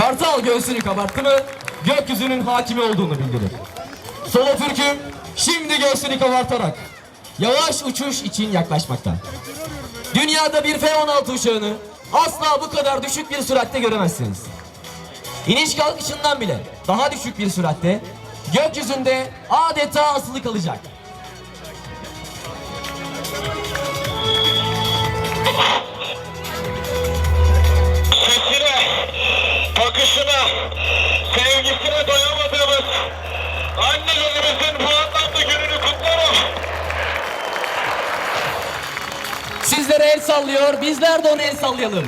Kartal göğsünü kabarttı mı gökyüzünün hakimi olduğunu bildirir. Solo Türk'üm şimdi göğsünü kabartarak yavaş uçuş için yaklaşmakta. Dünyada bir F-16 uçağını asla bu kadar düşük bir süratte göremezsiniz. İniş kalkışından bile daha düşük bir süratte gökyüzünde adeta asılı kalacak. Sizlere el sallıyor, bizler de ona el sallayalım.